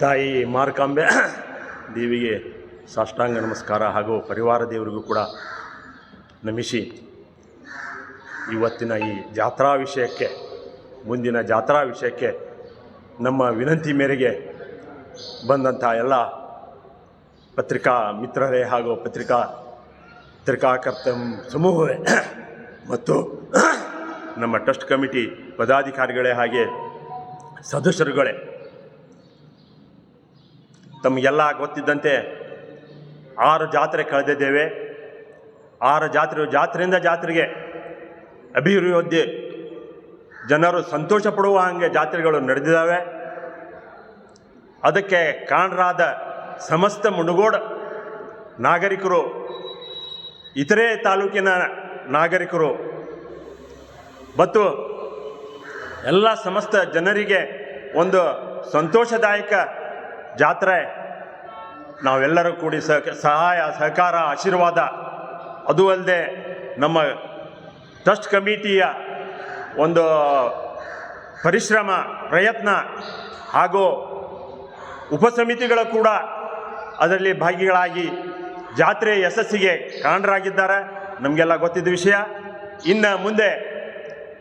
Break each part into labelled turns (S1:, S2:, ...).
S1: ತಾಯಿ ಮಾರ್ಕಾಂಬೆ ದೇವಿಗೆ ಸಾಷ್ಟಾಂಗ ನಮಸ್ಕಾರ ಹಾಗೂ ಪರಿವಾರ ದೇವರಿಗೂ ಕೂಡ ನಮಿಸಿ ಇವತ್ತಿನ ಈ ಜಾತ್ರಾ ವಿಷಯಕ್ಕೆ, ಮುಂದಿನ ಜಾತ್ರಾ ವಿಷಯಕ್ಕೆ ನಮ್ಮ ವಿನಂತಿ ಮೇರೆಗೆ ಬಂದಂಥ ಎಲ್ಲ ಪತ್ರಿಕಾ ಮಿತ್ರರೇ ಹಾಗೂ ಪತ್ರಿಕಾ ಪತ್ರಿಕಾಕರ್ತ ಸಮೂಹವೇ ಮತ್ತು ನಮ್ಮ ಟ್ರಸ್ಟ್ ಕಮಿಟಿ ಪದಾಧಿಕಾರಿಗಳೇ ಹಾಗೆ ಸದಸ್ಯರುಗಳೇ ತಮಗೆಲ್ಲ ಗೊತ್ತಿದ್ದಂತೆ ಆರು ಜಾತ್ರೆ ಕಳೆದಿದ್ದೇವೆ. ಆರು ಜಾತ್ರೆ, ಜಾತ್ರೆಯಿಂದ ಜಾತ್ರೆಗೆ ಅಭಿವೃದ್ಧಿ, ಜನರು ಸಂತೋಷ ಪಡುವ ಹಾಗೆ ಜಾತ್ರೆಗಳು ನಡೆದಿದ್ದಾವೆ. ಅದಕ್ಕೆ ಕಾರಣರಾದ ಸಮಸ್ತ ಮುಣಗೋಡ ನಾಗರಿಕರು, ಇತರೆ ತಾಲೂಕಿನ ನಾಗರಿಕರು, ಮತ್ತು ಎಲ್ಲ ಸಮಸ್ತ ಜನರಿಗೆ ಒಂದು ಸಂತೋಷದಾಯಕ ಜಾತ್ರೆ. ನಾವೆಲ್ಲರೂ ಕೂಡಿ ಸಹ ಸಹಾಯ, ಸಹಕಾರ, ಆಶೀರ್ವಾದ. ಅದು ಅಲ್ಲದೆ ನಮ್ಮ ಟ್ರಸ್ಟ್ ಕಮಿಟಿಯ ಒಂದು ಪರಿಶ್ರಮ, ಪ್ರಯತ್ನ ಹಾಗೂ ಉಪಸಮಿತಿಗಳು ಕೂಡ ಅದರಲ್ಲಿ ಭಾಗಿಗಳಾಗಿ ಜಾತ್ರೆ ಯಶಸ್ಸಿಗೆ ಕಾರಣರಾಗಿದ್ದಾರೆ. ನಮಗೆಲ್ಲ ಗೊತ್ತಿದ್ದ ವಿಷಯ. ಇನ್ನು ಮುಂದೆ,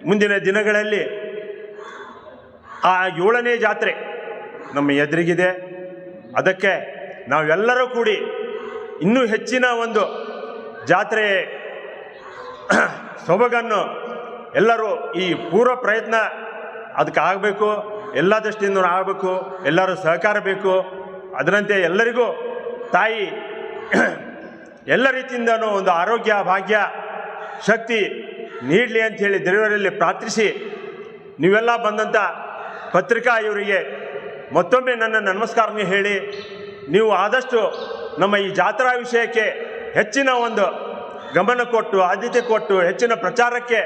S1: ಮುಂದಿನ ದಿನಗಳಲ್ಲಿ ಆ ಏಳನೇ ಜಾತ್ರೆ ನಮ್ಮ ಎದುರಿಗಿದೆ. ಅದಕ್ಕೆ ನಾವೆಲ್ಲರೂ ಕೂಡಿ ಇನ್ನೂ ಹೆಚ್ಚಿನ ಒಂದು ಜಾತ್ರೆ ಸೊಬಗನ್ನು ಎಲ್ಲರೂ ಈ ಪೂರ್ವ ಪ್ರಯತ್ನ ಅದಕ್ಕೆ ಆಗಬೇಕು. ಎಲ್ಲ ದೃಷ್ಟಿಯಿಂದ ಆಗಬೇಕು. ಎಲ್ಲರೂ ಸಹಕಾರ ಬೇಕು. ಅದರಂತೆ ಎಲ್ಲರಿಗೂ ತಾಯಿ ಎಲ್ಲ ರೀತಿಯಿಂದನೂ ಒಂದು ಆರೋಗ್ಯ, ಭಾಗ್ಯ, ಶಕ್ತಿ ನೀಡಲಿ ಅಂಥೇಳಿ ದೇವರಲ್ಲಿ ಪ್ರಾರ್ಥಿಸಿ ನೀವೆಲ್ಲ ಬಂದಂಥ ಪತ್ರಿಕಾ ಇವರಿಗೆ ಮತ್ತೊಮ್ಮೆ ನನ್ನ ನಮಸ್ಕಾರನೇ ಹೇಳಿ, ನೀವು ಆದಷ್ಟು ನಮ್ಮ ಈ ಜಾತ್ರಾ ವಿಷಯಕ್ಕೆ ಹೆಚ್ಚಿನ ಒಂದು ಗಮನ ಕೊಟ್ಟು, ಆದ್ಯತೆ ಕೊಟ್ಟು, ಹೆಚ್ಚಿನ ಪ್ರಚಾರಕ್ಕೆ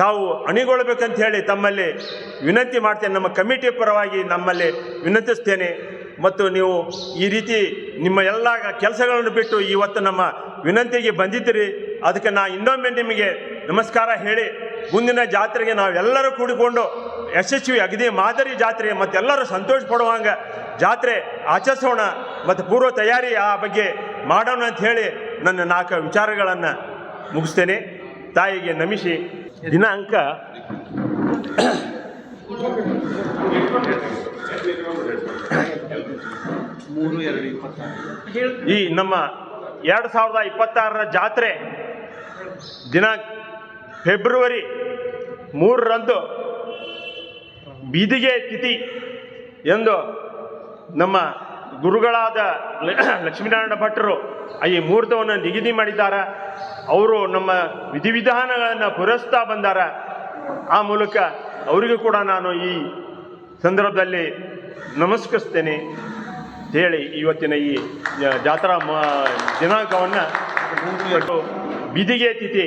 S1: ತಾವು ಅಣಿಗೊಳ್ಬೇಕಂತ ಹೇಳಿ ತಮ್ಮಲ್ಲಿ ವಿನಂತಿ ಮಾಡ್ತೇನೆ. ನಮ್ಮ ಕಮಿಟಿ ಪರವಾಗಿ ನಮ್ಮಲ್ಲಿ ವಿನಂತಿಸ್ತೇನೆ. ಮತ್ತು ನೀವು ಈ ರೀತಿ ನಿಮ್ಮ ಎಲ್ಲ ಕೆಲಸಗಳನ್ನು ಬಿಟ್ಟು ಇವತ್ತು ನಮ್ಮ ವಿನಂತಿಗೆ ಬಂದಿದ್ದೀರಿ. ಅದಕ್ಕೆ ನಾ ಇನ್ನೊಮ್ಮೆ ನಿಮಗೆ ನಮಸ್ಕಾರ ಹೇಳಿ, ಮುಂದಿನ ಜಾತ್ರೆಗೆ ನಾವೆಲ್ಲರೂ ಕೂಡಿಕೊಂಡು ಯಶಸ್ವಿ ಅಗ್ನಿ ಮಾದರಿ ಜಾತ್ರೆ ಮತ್ತೆಲ್ಲರೂ ಸಂತೋಷ ಪಡುವಂಗ ಜಾತ್ರೆ ಆಚರಿಸೋಣ, ಮತ್ತು ಪೂರ್ವ ತಯಾರಿ ಆ ಬಗ್ಗೆ ಮಾಡೋಣ ಅಂತ ಹೇಳಿ ನನ್ನ ನಾಲ್ಕು ವಿಚಾರಗಳನ್ನು ಮುಗಿಸ್ತೇನೆ. ತಾಯಿಗೆ ನಮಿಸಿ. ದಿನಾಂಕ ಈ ನಮ್ಮ ಎರಡು ಸಾವಿರದ ಇಪ್ಪತ್ತಾರರ ಜಾತ್ರೆ ದಿನಾಂಕ ಫೆಬ್ರವರಿ ಮೂರರಂದು ಬೀದಿಗೆ ತಿಥಿ ಎಂದು ನಮ್ಮ ಗುರುಗಳಾದ ಲಕ್ಷ್ಮೀನಾರಾಯಣ ಭಟ್ರು ಈ ಮುಹೂರ್ತವನ್ನು ನಿಗದಿ ಮಾಡಿದ್ದಾರೆ. ಅವರು ನಮ್ಮ ವಿಧಿವಿಧಾನಗಳನ್ನು ಪುರಸ್ತಾ ಬಂದಾರ. ಆ ಮೂಲಕ ಅವರಿಗೂ ಕೂಡ ನಾನು ಈ ಸಂದರ್ಭದಲ್ಲಿ ನಮಸ್ಕರಿಸ್ತೇನೆ ಹೇಳಿ ಇವತ್ತಿನ ಈ ಜಾತ್ರಾ ಮ ದಿನಾಂಕವನ್ನು ಬಿದಿಗೆ ತಿಥಿ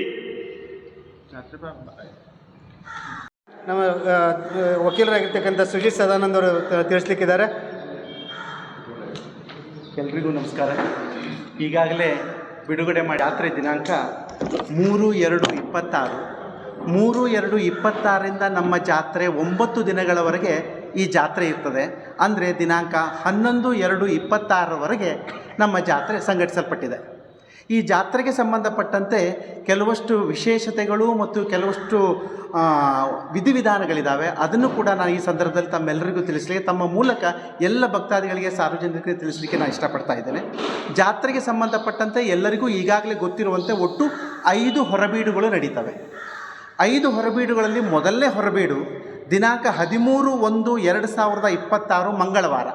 S2: ನಮ್ಮ ವಕೀಲರಾಗಿರ್ತಕ್ಕಂಥ ಸುಜಿತ್ ಸದಾನಂದ ಅವರು ತಿಳಿಸ್ಲಿಕ್ಕಿದ್ದಾರೆ.
S3: ಎಲ್ರಿಗೂ ನಮಸ್ಕಾರ. ಈಗಾಗಲೇ ಬಿಡುಗಡೆ ಮಾಡಿ ಯಾತ್ರೆ ದಿನಾಂಕ ಮೂರು ಎರಡು ಇಪ್ಪತ್ತಾರು. ಮೂರು ಎರಡು ಇಪ್ಪತ್ತಾರರಿಂದ ನಮ್ಮ ಜಾತ್ರೆ ಒಂಬತ್ತು ದಿನಗಳವರೆಗೆ ಈ ಜಾತ್ರೆ ಇರ್ತದೆ. ಅಂದರೆ ದಿನಾಂಕ ಹನ್ನೊಂದು ಎರಡು ಇಪ್ಪತ್ತಾರರವರೆಗೆ ನಮ್ಮ ಜಾತ್ರೆ ಸಂಘಟಿಸಲ್ಪಟ್ಟಿದೆ. ಈ ಜಾತ್ರೆಗೆ ಸಂಬಂಧಪಟ್ಟಂತೆ ಕೆಲವಷ್ಟು ವಿಶೇಷತೆಗಳು ಮತ್ತು ಕೆಲವಷ್ಟು ವಿಧಿವಿಧಾನಗಳಿದ್ದಾವೆ ಅದನ್ನು ಕೂಡ ನಾನು ಈ ಸಂದರ್ಭದಲ್ಲಿ ತಮ್ಮೆಲ್ಲರಿಗೂ ತಿಳಿಸಲಿಕ್ಕೆ ತಮ್ಮ ಮೂಲಕ ಎಲ್ಲ ಭಕ್ತಾದಿಗಳಿಗೆ, ಸಾರ್ವಜನಿಕರಿಗೆ ತಿಳಿಸಲಿಕ್ಕೆ ನಾನು ಇಷ್ಟಪಡ್ತಾ ಇದ್ದೇನೆ. ಜಾತ್ರೆಗೆ ಸಂಬಂಧಪಟ್ಟಂತೆ ಎಲ್ಲರಿಗೂ ಈಗಾಗಲೇ ಗೊತ್ತಿರುವಂತೆ ಒಟ್ಟು ಐದು ಹೊರಬೀಡುಗಳು ನಡೀತವೆ. ಐದು ಹೊರಬೀಡುಗಳಲ್ಲಿ ಮೊದಲನೇ ಹೊರಬೀಡು ದಿನಾಂಕ ಹದಿಮೂರು ಒಂದು ಎರಡು ಸಾವಿರದ ಇಪ್ಪತ್ತಾರು ಮಂಗಳವಾರ.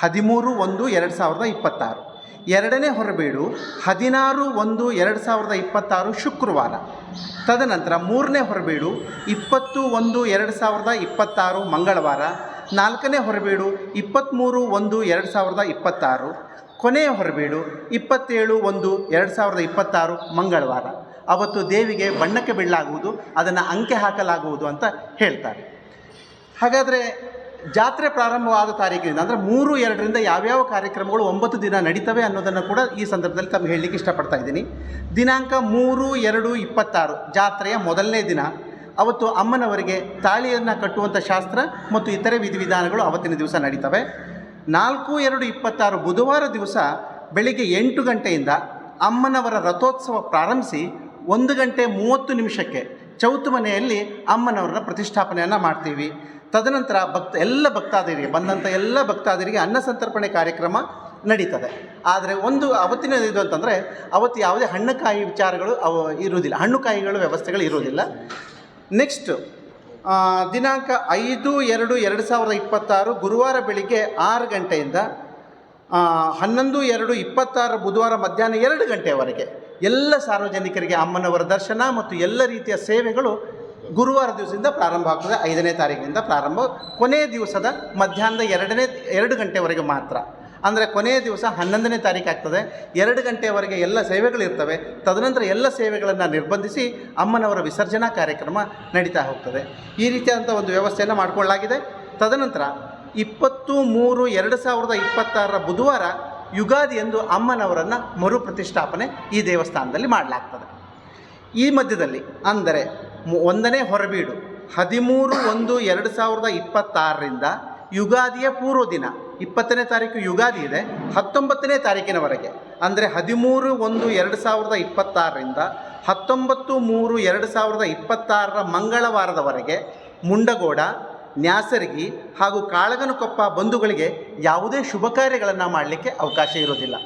S3: ಹದಿಮೂರು ಒಂದು ಎರಡು ಸಾವಿರದ ಇಪ್ಪತ್ತಾರು. ಎರಡನೇ ಹೊರಬೀಡು ಹದಿನಾರು ಒಂದು ಎರಡು ಸಾವಿರದ ಇಪ್ಪತ್ತಾರು ಶುಕ್ರವಾರ. ತದನಂತರ ಮೂರನೇ ಹೊರಬೀಡು ಇಪ್ಪತ್ತು ಒಂದು ಎರಡು ಸಾವಿರದ ಇಪ್ಪತ್ತಾರು ಮಂಗಳವಾರ. ನಾಲ್ಕನೇ ಹೊರಬೀಡು ಇಪ್ಪತ್ತ್ಮೂರು ಒಂದು ಎರಡು ಸಾವಿರದ ಇಪ್ಪತ್ತಾರು. ಕೊನೆಯ ಹೊರಬೀಡು ಇಪ್ಪತ್ತೇಳು ಒಂದು ಎರಡು ಸಾವಿರದ ಇಪ್ಪತ್ತಾರು ಮಂಗಳವಾರ. ಅವತ್ತು ದೇವಿಗೆ ಬಣ್ಣಕ್ಕೆ ಬೀಳಲಾಗುವುದು ಅದನ್ನು ಅಂಕೆ ಹಾಕಲಾಗುವುದು ಅಂತ ಹೇಳ್ತಾರೆ. ಹಾಗಾದರೆ ಜಾತ್ರೆ ಪ್ರಾರಂಭವಾದ ತಾರೀಕಿನಿಂದ, ಅಂದರೆ ಮೂರು, ಎರಡರಿಂದ ಯಾವ್ಯಾವ ಕಾರ್ಯಕ್ರಮಗಳು ಒಂಬತ್ತು ದಿನ ನಡೀತವೆ ಅನ್ನೋದನ್ನು ಕೂಡ ಈ ಸಂದರ್ಭದಲ್ಲಿ ತಮ್ಗೆ ಹೇಳಲಿಕ್ಕೆ ಇಷ್ಟಪಡ್ತಾ ಇದ್ದೀನಿ. ದಿನಾಂಕ ಮೂರು, ಎರಡು, ಇಪ್ಪತ್ತಾರು, ಜಾತ್ರೆಯ ಮೊದಲನೇ ದಿನ. ಅವತ್ತು ಅಮ್ಮನವರಿಗೆ ತಾಳಿಯನ್ನು ಕಟ್ಟುವಂಥ ಶಾಸ್ತ್ರ ಮತ್ತು ಇತರೆ ವಿಧಿವಿಧಾನಗಳು ಅವತ್ತಿನ ದಿವಸ ನಡೀತವೆ. ನಾಲ್ಕು, ಎರಡು, ಇಪ್ಪತ್ತಾರು ಬುಧವಾರ ದಿವಸ ಬೆಳಿಗ್ಗೆ ಎಂಟು ಗಂಟೆಯಿಂದ ಅಮ್ಮನವರ ರಥೋತ್ಸವ ಪ್ರಾರಂಭಿಸಿ ಒಂದು ಗಂಟೆ ಮೂವತ್ತು ನಿಮಿಷಕ್ಕೆ ಚೌತು ಮನೆಯಲ್ಲಿ ಅಮ್ಮನವರನ್ನ ಪ್ರತಿಷ್ಠಾಪನೆಯನ್ನು ಮಾಡ್ತೀವಿ. ತದನಂತರ ಭಕ್ತ, ಎಲ್ಲ ಭಕ್ತಾದಿರಿಗೆ ಬಂದಂಥ ಎಲ್ಲ ಭಕ್ತಾದಿರಿಗೆ ಅನ್ನ ಸಂತರ್ಪಣೆ ಕಾರ್ಯಕ್ರಮ ನಡೀತದೆ. ಆದರೆ ಒಂದು ಅವತ್ತಿನ ಇದು ಅಂತಂದರೆ, ಅವತ್ತು ಯಾವುದೇ ಹಣ್ಣುಕಾಯಿ ವಿಚಾರಗಳು ಅವು ಇರುವುದಿಲ್ಲ, ಹಣ್ಣುಕಾಯಿಗಳು ವ್ಯವಸ್ಥೆಗಳು ಇರುವುದಿಲ್ಲ. ನೆಕ್ಸ್ಟು ದಿನಾಂಕ ಐದು, ಎರಡು ಎರಡು ಸಾವಿರದ ಇಪ್ಪತ್ತಾರು ಗುರುವಾರ ಬೆಳಿಗ್ಗೆ ಆರು ಗಂಟೆಯಿಂದ ಹನ್ನೊಂದು, ಎರಡು, ಇಪ್ಪತ್ತಾರು ಬುಧವಾರ ಮಧ್ಯಾಹ್ನ ಎರಡು ಗಂಟೆಯವರೆಗೆ ಎಲ್ಲ ಸಾರ್ವಜನಿಕರಿಗೆ ಅಮ್ಮನವರ ದರ್ಶನ ಮತ್ತು ಎಲ್ಲ ರೀತಿಯ ಸೇವೆಗಳು ಗುರುವಾರ ದಿವಸದಿಂದ ಪ್ರಾರಂಭ ಆಗ್ತದೆ. ಐದನೇ ತಾರೀಕಿನಿಂದ ಪ್ರಾರಂಭ. ಕೊನೆಯ ದಿವಸದ ಮಧ್ಯಾಹ್ನದ ಎರಡನೇ, ಎರಡು ಗಂಟೆವರೆಗೆ ಮಾತ್ರ. ಅಂದರೆ ಕೊನೆಯ ದಿವಸ ಹನ್ನೊಂದನೇ ತಾರೀಕು ಆಗ್ತದೆ. ಎರಡು ಗಂಟೆವರೆಗೆ ಎಲ್ಲ ಸೇವೆಗಳಿರ್ತವೆ ತದನಂತರ ಎಲ್ಲ ಸೇವೆಗಳನ್ನು ನಿರ್ಬಂಧಿಸಿ ಅಮ್ಮನವರ ವಿಸರ್ಜನಾ ಕಾರ್ಯಕ್ರಮ ನಡೀತಾ ಹೋಗ್ತದೆ. ಈ ರೀತಿಯಾದಂಥ ಒಂದು ವ್ಯವಸ್ಥೆಯನ್ನು ಮಾಡಿಕೊಳ್ಳಲಾಗಿದೆ. ತದನಂತರ ಇಪ್ಪತ್ತು ಮೂರು ಎರಡು ಸಾವಿರದ ಇಪ್ಪತ್ತಾರರ ಬುಧವಾರ ಯುಗಾದಿ ಎಂದು ಅಮ್ಮನವರನ್ನು ಮರು ಪ್ರತಿಷ್ಠಾಪನೆ ಈ ದೇವಸ್ಥಾನದಲ್ಲಿ ಮಾಡಲಾಗ್ತದೆ. ಈ ಮಧ್ಯದಲ್ಲಿ, ಅಂದರೆ ಒಂದನೇ ಹೊರಬೀಡು. ಹದಿಮೂರು ಒಂದು ಎರಡು ಸಾವಿರದ ಇಪ್ಪತ್ತಾರರಿಂದ ಯುಗಾದಿಯ ಪೂರ್ವ ದಿನ. ಇಪ್ಪತ್ತನೇ ತಾರೀಕು ಯುಗಾದಿ ಇದೆ. ಹತ್ತೊಂಬತ್ತನೇ ತಾರೀಕಿನವರೆಗೆ. ಅಂದರೆ ಹದಿಮೂರು ಒಂದು ಎರಡು ಸಾವಿರದ ಇಪ್ಪತ್ತಾರರಿಂದ ಹತ್ತೊಂಬತ್ತು ಮೂರು ಎರಡು ಸಾವಿರದ ಇಪ್ಪತ್ತಾರರ ಮಂಗಳವಾರದವರೆಗೆ ಮುಂಡಗೋಡ, ನ್ಯಾಸರ್ಗಿ ಹಾಗೂ ಕಾಳಗನಕೊಪ್ಪ ಬಂಧುಗಳಿಗೆ ಯಾವುದೇ ಶುಭ ಕಾರ್ಯಗಳನ್ನು ಮಾಡಲಿಕ್ಕೆ ಅವಕಾಶ ಇರೋದಿಲ್ಲ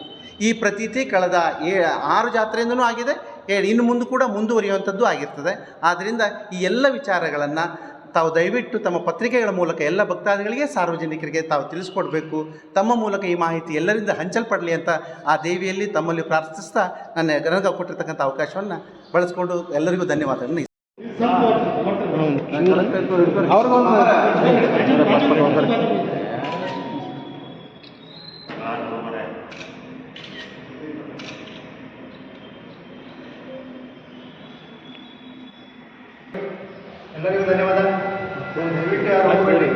S3: ಈ ಪ್ರತೀತಿ ಕಳೆದ ಏ ಆರು ಜಾತ್ರೆಯಿಂದನೂ ಆಗಿದೆ. ಏ- ಇನ್ನು ಮುಂದೆ ಕೂಡ ಮುಂದುವರಿಯುವಂಥದ್ದು ಆಗಿರ್ತದೆ. ಆದ್ದರಿಂದ ಈ ಎಲ್ಲ ವಿಚಾರಗಳನ್ನು ತಾವು ದಯವಿಟ್ಟು ತಮ್ಮ ಪತ್ರಿಕೆಗಳ ಮೂಲಕ ಎಲ್ಲ ಭಕ್ತಾದಿಗಳಿಗೆ ಸಾರ್ವಜನಿಕರಿಗೆ ತಾವು ತಿಳಿಸ್ಕೊಡ್ಬೇಕು. ತಮ್ಮ ಮೂಲಕ ಈ ಮಾಹಿತಿ ಎಲ್ಲರಿಂದ ಹಂಚಲ್ಪಡಲಿ ಅಂತ ಆ ದೇವಿಯಲ್ಲಿ ತಮ್ಮಲ್ಲಿ ಪ್ರಾರ್ಥಿಸ್ತಾ ನನ್ನ ನನಗೆ ಕೊಟ್ಟಿರ್ತಕ್ಕಂಥ ಅವಕಾಶವನ್ನು ಬಳಸ್ಕೊಂಡು ಎಲ್ಲರಿಗೂ ಧನ್ಯವಾದಗಳನ್ನು
S2: ಎಲ್ಲರಿಗೂ ಧನ್ಯವಾದ ದಯವಿಟ್ಟು ಯಾರು ಹೋಗ್ಬೇಡಿ.